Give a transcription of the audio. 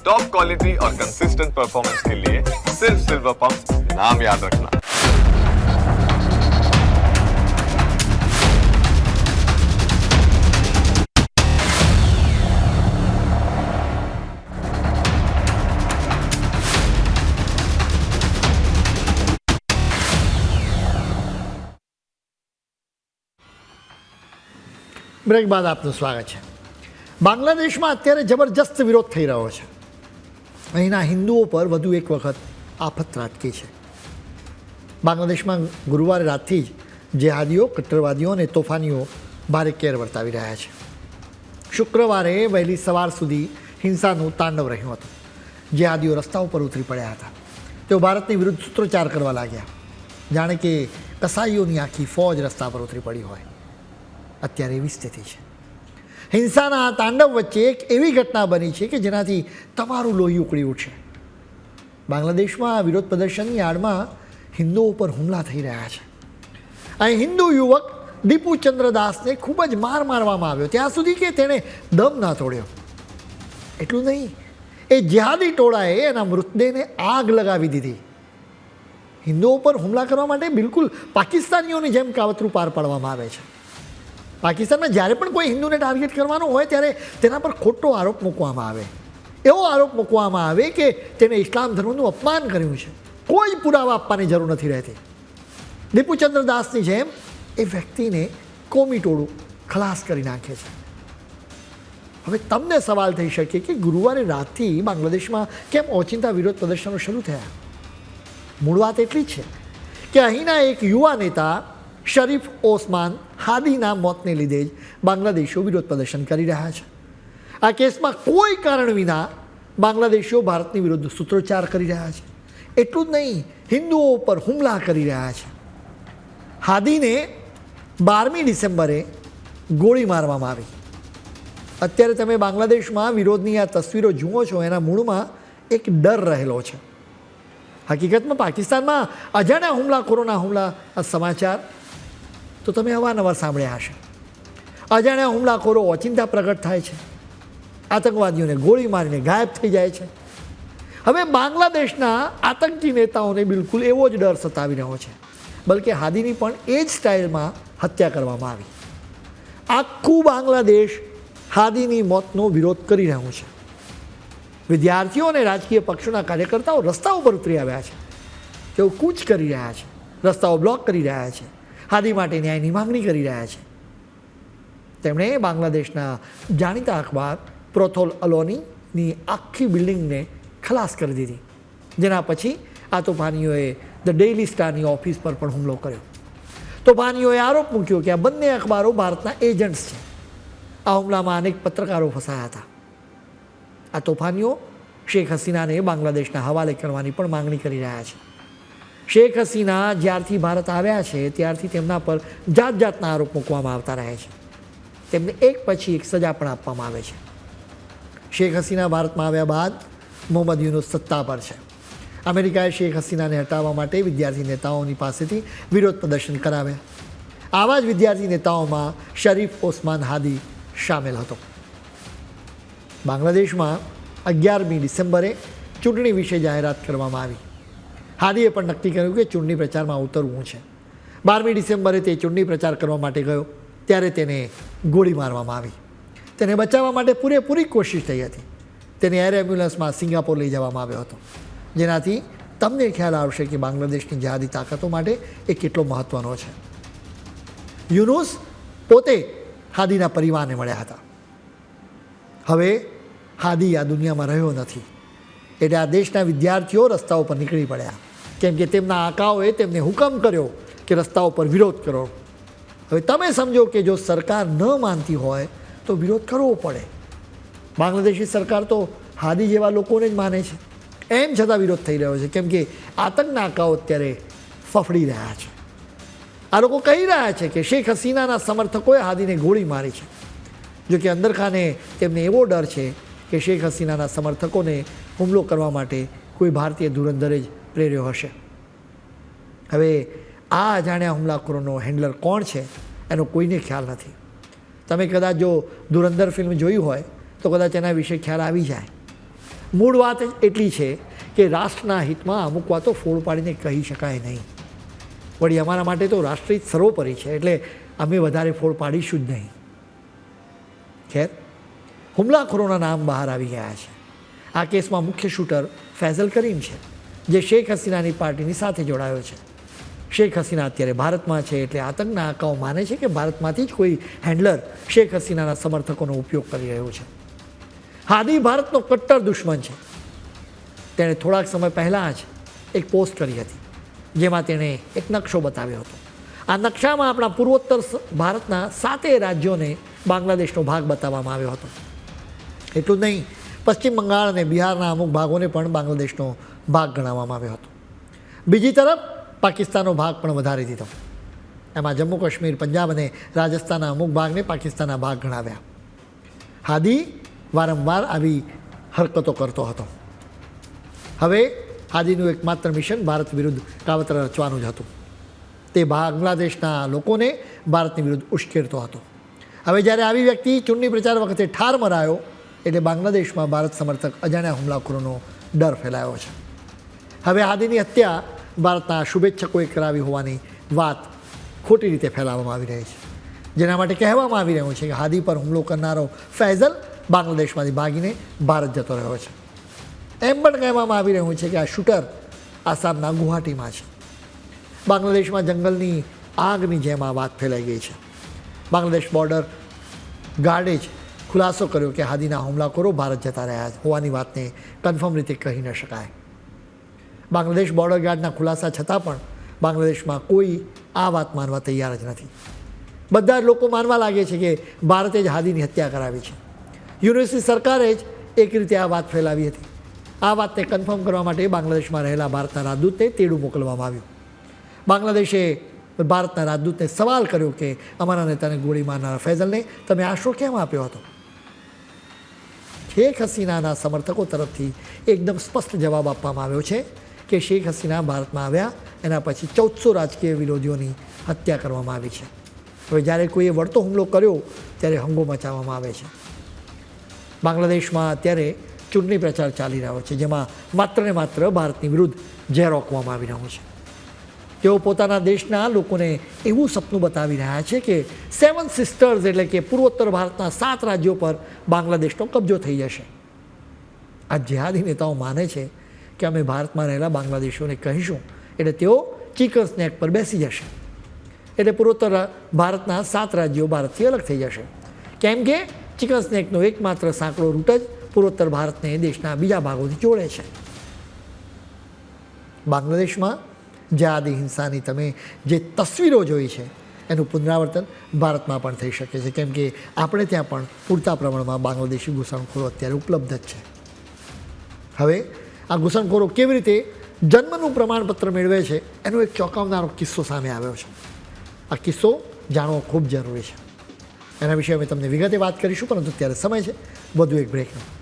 Top quality और consistent performance के लिए सिर्फ सिल्वर पंप नाम याद रखना બ્રેક બાદ આપનું સ્વાગત છે બાંગ્લાદેશમાં અત્યારે જબરજસ્ત વિરોધ થઈ રહ્યો છે અહીંના હિન્દુઓ પર વધુ એક વખત આફત ત્રાટકી છે. બાંગ્લાદેશમાં ગુરુવારે રાતથી જ જેહાદીઓ, કટ્ટરવાદીઓ અને તોફાનીઓ ભારે કેર વર્તાવી રહ્યા છે. શુક્રવારે વહેલી સવાર સુધી હિંસાનું તાંડવ રહ્યું હતું. જેહાદીઓ રસ્તા ઉપર ઉતરી પડ્યા હતા. તેઓ ભારતની વિરુદ્ધ સૂત્રોચ્ચાર કરવા લાગ્યા. જાણે કે કસાઈઓની આખી ફોજ રસ્તા પર ઉતરી પડી હોય. અત્યારે એવી સ્થિતિ છે. હિંસાના તાંડવ વચ્ચે એક એવી ઘટના બની છે કે જેનાથી તમારું લોહી ઉકળી ઉઠશે બાંગ્લાદેશમાં વિરોધ પ્રદર્શનની આડમાં હિન્દુઓ પર હુમલા થઈ રહ્યા છે. અહીં હિન્દુ યુવક દીપુ ચંદ્રદાસને ખૂબ જ માર મારવામાં આવ્યો. ત્યાં સુધી કે તેણે દમ ના તોડ્યો. એટલું નહીં, એ જેહાદી ટોળાએ એના મૃતદેહને આગ લગાવી દીધી. હિન્દુઓ પર હુમલા કરવા માટે બિલકુલ પાકિસ્તાનીઓની જેમ કાવતરું પાર પાડવામાં આવે છે. પાકિસ્તાનમાં જ્યારે પણ કોઈ હિન્દુને ટાર્ગેટ કરવાનો હોય ત્યારે તેના પર ખોટો આરોપ મૂકવામાં આવે. એવો આરોપ મૂકવામાં આવે કે તેણે ઇસ્લામ ધર્મનું અપમાન કર્યું છે. કોઈ પુરાવા આપવાની જરૂર નથી રહેતી. દીપુચંદ્ર દાસની જેમ એ વ્યક્તિને કોમી ટોળું ખલાસ કરી નાખે છે. હવે તમને સવાલ થઈ શકે કે ગુરુવારે રાતથી બાંગ્લાદેશમાં કેમ ઓચિંતા વિરોધ પ્રદર્શનો શરૂ થયા? મૂળ વાત એટલી જ છે કે અહીંના એક યુવા નેતા શરીફ ઓસમાન હાદીના મોતને લીધે જ બાંગ્લાદેશીઓ વિરોધ પ્રદર્શન કરી રહ્યા છે આ કેસમાં કોઈ કારણ વિના બાંગ્લાદેશીઓ ભારતની વિરુદ્ધ સૂત્રોચ્ચાર કરી રહ્યા છે એટલું જ નહીં હિન્દુઓ પર હુમલા કરી રહ્યા છે હાદીને બારમી ડિસેમ્બરે ગોળી મારવામાં આવી અત્યારે તમે બાંગ્લાદેશમાં વિરોધની આ તસવીરો જુઓ છો એના મૂળમાં એક ડર રહેલો છે હકીકતમાં પાકિસ્તાનમાં અજાણ્યા હુમલાખોરોના હુમલા આ સમાચાર તો તમે અવારનવાર સાંભળ્યા હશે. અજાણ્યા હુમલાખોરો ઓચિંતા પ્રગટ થાય છે. આતંકવાદીઓને ગોળી મારીને ગાયબ થઈ જાય છે. હવે બાંગ્લાદેશના આતંકી નેતાઓને બિલકુલ એવો જ ડર સતાવી રહ્યો છે. બલકે હાદીની પણ એ જ સ્ટાઇલમાં હત્યા કરવામાં આવી. આખું બાંગ્લાદેશ હાદીની મોતનો વિરોધ કરી રહ્યું છે. વિદ્યાર્થીઓ અને રાજકીય પક્ષોના કાર્યકર્તાઓ રસ્તા ઉપર ઉતરી આવ્યા છે. તેઓ કૂચ કરી રહ્યા છે. રસ્તાઓ બ્લોક કરી રહ્યા છે. હાદી માટે ન્યાયની માંગણી કરી રહ્યા છે. તેમણે બાંગ્લાદેશના જાણીતા અખબાર પ્રોથોલ અલોનીની આખી બિલ્ડિંગને ખલાસ કરી દીધી. જેના પછી આ તોફાનીઓએ ધ ડેઇલી સ્ટારની ઓફિસ પર પણ હુમલો કર્યો. તોફાનીઓએ આરોપ મૂક્યો કે આ બંને અખબારો ભારતના એજન્ટ્સ છે. આ હુમલામાં અનેક પત્રકારો ફસાયા હતા. આ તોફાનીઓ શેખ હસીનાને બાંગ્લાદેશના હવાલે કરવાની પણ માંગણી કરી રહ્યા છે. શેખ હસીના જ્યારથી ભારત આવ્યા છે, ત્યારથી તેમના પર જાત જાતના આરોપ મૂકવામાં આવતા રહે છે. તેમને એક પછી એક સજા પણ આપવામાં આવે છે. શેખ હસીના ભારતમાં આવ્યા બાદ મોહમ્મદ યુનુસ સત્તા પર છે. અમેરિકાએ શેખ હસીનાને હટાવવા માટે વિદ્યાર્થી નેતાઓની પાસેથી વિરોધ પ્રદર્શન કરાવ્યા. આવા જ વિદ્યાર્થી નેતાઓમાં શરીફ ઓસમાન હાદી સામેલ હતો. બાંગ્લાદેશમાં અગિયારમી ડિસેમ્બરે ચૂંટણી વિશે જાહેરાત કરવામાં આવી. હાદીએ પણ નક્કી કર્યું કે ચૂંટણી પ્રચારમાં ઉતરવું છે. બારમી ડિસેમ્બરે તે ચૂંટણી પ્રચાર કરવા માટે ગયો, ત્યારે તેને ગોળી મારવામાં આવી. તેને બચાવવા માટે પૂરેપૂરી કોશિશ થઈ હતી. તેને એર એમ્બ્યુલન્સમાં સિંગાપોર લઈ જવામાં આવ્યો હતો. જેનાથી તમને ખ્યાલ આવશે કે બાંગ્લાદેશની જહાદી તાકાતો માટે એ કેટલો મહત્ત્વનો છે. યુનુસ પોતે હાદીના પરિવારને મળ્યા હતા. હવે હાદી આ દુનિયામાં રહ્યો નથી. એટલે આ દેશના વિદ્યાર્થીઓ રસ્તાઓ પર નીકળી પડ્યા. કેમ કે તેમના આકાઓએ તેમને હુકમ કર્યો કે રસ્તા ઉપર વિરોધ કરો. હવે તમે સમજો કે જો સરકાર ન માનતી હોય તો વિરોધ કરવો પડે. બાંગ્લાદેશી સરકાર તો હાદી જેવા લોકોને જ માને છે. એમ છતાં વિરોધ થઈ રહ્યો છે, કેમ કે આતંકના આકાઓ અત્યારે ફફડી રહ્યા છે. આ લોકો કહી રહ્યા છે કે શેખ હસીનાના સમર્થકોએ હાદીને ગોળી મારી છે. જોકે અંદરખાને તેમને એવો ડર છે કે શેખ હસીનાના સમર્થકોને હુમલો કરવા માટે કોઈ ભારતીય ધુરંધરે જ પ્રેર્યો હશે. હવે આ અજાણ્યા હુમલાખોરોનો હેન્ડલર કોણ છે એનો કોઈને ખ્યાલ નથી. તમે કદાચ જો ધુરંધર ફિલ્મ જોઈ હોય, તો કદાચ એના વિશે ખ્યાલ આવી જાય. મૂળ વાત એટલી છે કે રાષ્ટ્રના હિતમાં અમુક વાતો ફોડ પાડીને કહી શકાય નહીં. વળી અમારા માટે તો રાષ્ટ્રીય સર્વોપરી છે, એટલે અમે વધારે ફોડ પાડીશું જ નહીં. ખેર, હુમલાખોરોના નામ બહાર આવી ગયા છે. આ કેસમાં મુખ્ય શૂટર ફૈઝલ કરીમ છે. જે શેખ હસીનાની પાર્ટીની સાથે જોડાયો છે. શેખ હસીના અત્યારે ભારતમાં છે એટલે આતંકના આંકાઓ માને છે કે ભારતમાંથી જ કોઈ હેન્ડલર શેખ હસીનાના સમર્થકોનો ઉપયોગ કરી રહ્યો છે. હાદી ભારતનો કટ્ટર દુશ્મન છે. તેણે થોડાક સમય પહેલાં જ એક પોસ્ટ કરી હતી, જેમાં તેણે એક નકશો બતાવ્યો હતો. આ નકશામાં આપણા પૂર્વોત્તર ભારતના સાતે રાજ્યોને બાંગ્લાદેશનો ભાગ બતાવવામાં આવ્યો હતો. એટલું જ નહીં, પશ્ચિમ બંગાળ અને બિહારના અમુક ભાગોને પણ બાંગ્લાદેશનો ભાગ ગણાવવામાં આવ્યો હતો. બીજી તરફ પાકિસ્તાનનો ભાગ પણ વધારી દીધો. એમાં જમ્મુ કાશ્મીર, પંજાબ અને રાજસ્થાનના અમુક ભાગને પાકિસ્તાનના ભાગ ગણાવ્યા. હાદી વારંવાર આવી હરકતો કરતો હતો. હવે હાદીનું એકમાત્ર મિશન ભારત વિરુદ્ધ કાવતર રચવાનું જ હતું. તે બાંગ્લાદેશના લોકોને ભારતની વિરુદ્ધ ઉશ્કેરતો હતો. હવે જ્યારે આવી વ્યક્તિ ચૂંટણી પ્રચાર વખતે ઠાર મરાયો, એટલે બાંગ્લાદેશમાં ભારત સમર્થક અજાણ્યા હુમલાખોરોનો ડર ફેલાયો છે. હવે આદિની હત્યા ભારતના શુભેચ્છકોએ કરાવી હોવાની વાત ખોટી રીતે ફેલાવવામાં આવી રહી છે. જેના માટે કહેવામાં આવી રહ્યું છે કે હાદી પર હુમલો કરનારો ફૈઝલ બાંગ્લાદેશમાંથી ભાગીને ભારત જતો રહ્યો છે. એમ પણ કહેવામાં આવી રહ્યું છે કે આ શૂટર આસામના ગુવાહાટીમાં છે. બાંગ્લાદેશમાં જંગલની આગની જેમ આ વાત ફેલાઈ ગઈ છે. બાંગ્લાદેશ બોર્ડર ગાર્ડે જ ખુલાસો કર્યો કે હાદીના હુમલાખોરો ભારત જતા રહ્યા હોવાની વાતને કન્ફર્મ રીતે કહી ન શકાય. બાંગ્લાદેશ બોર્ડર ગાર્ડના ખુલાસા છતાં પણ બાંગ્લાદેશમાં કોઈ આ વાત માનવા તૈયાર જ નથી. બધા જ લોકો માનવા લાગે છે કે ભારતે જ હાદીની હત્યા કરાવી છે. યુનિવર્સિટી સરકારે જ એક રીતે આ વાત ફેલાવી હતી. આ વાતને કન્ફર્મ કરવા માટે બાંગ્લાદેશમાં રહેલા ભારતના રાજદૂતને તેડું મોકલવામાં આવ્યું. બાંગ્લાદેશે ભારતના રાજદૂતને સવાલ કર્યો કે અમારા નેતાને ગોળી મારનારા ફૈઝલને તમે આશરો કેમ આપ્યો હતો? શેખ હસીનાના સમર્થકો તરફથી એકદમ સ્પષ્ટ જવાબ આપવામાં આવ્યો છે. કે શેખ હસીના ભારતમાં આવ્યા, એના પછી ચૌદસો રાજકીય વિરોધીઓની હત્યા કરવામાં આવી છે. હવે જ્યારે કોઈએ વળતો હુમલો કર્યો, ત્યારે હંગો મચાવવામાં આવે છે. બાંગ્લાદેશમાં અત્યારે ચૂંટણી પ્રચાર ચાલી રહ્યો છે, જેમાં માત્ર ને માત્ર ભારતની વિરુદ્ધ ઝેર રોકવામાં આવી રહ્યો છે. તેઓ પોતાના દેશના લોકોને એવું સપનું બતાવી રહ્યા છે કે સેવન સિસ્ટર્સ એટલે કે પૂર્વોત્તર ભારતના સાત રાજ્યો પર બાંગ્લાદેશનો કબજો થઈ જશે. આ જેહાદી નેતાઓ માને છે કે અમે ભારતમાં રહેલા બાંગ્લાદેશીઓને કહીશું. એટલે તેઓ ચિકન સ્નેક પર બેસી જશે. એટલે પૂર્વોત્તર ભારતના સાત રાજ્યો ભારતથી અલગ થઈ જશે. કેમ કે ચિકન સ્નેકનો એકમાત્ર સાંકડો રૂટ જ પૂર્વોત્તર ભારતને દેશના બીજા ભાગોથી જોડે છે. બાંગ્લાદેશમાં જહાદી હિંસાની તમે જે તસવીરો જોઈ છે, એનું પુનરાવર્તન ભારતમાં પણ થઈ શકે છે. કેમ કે આપણે ત્યાં પણ પૂરતા પ્રમાણમાં બાંગ્લાદેશી ઘૂસણખોરો અત્યારે ઉપલબ્ધ જ છે. હવે આ ઘૂસણખોરો કેવી રીતે જન્મનું પ્રમાણપત્ર મેળવે છે, એનો એક ચોંકાવનારો કિસ્સો સામે આવ્યો છે. આ કિસ્સો જાણવો ખૂબ જરૂરી છે. એના વિશે અમે તમને વિગતે વાત કરીશું, પરંતુ અત્યારે સમય છે. વધુ એક બ્રેકનો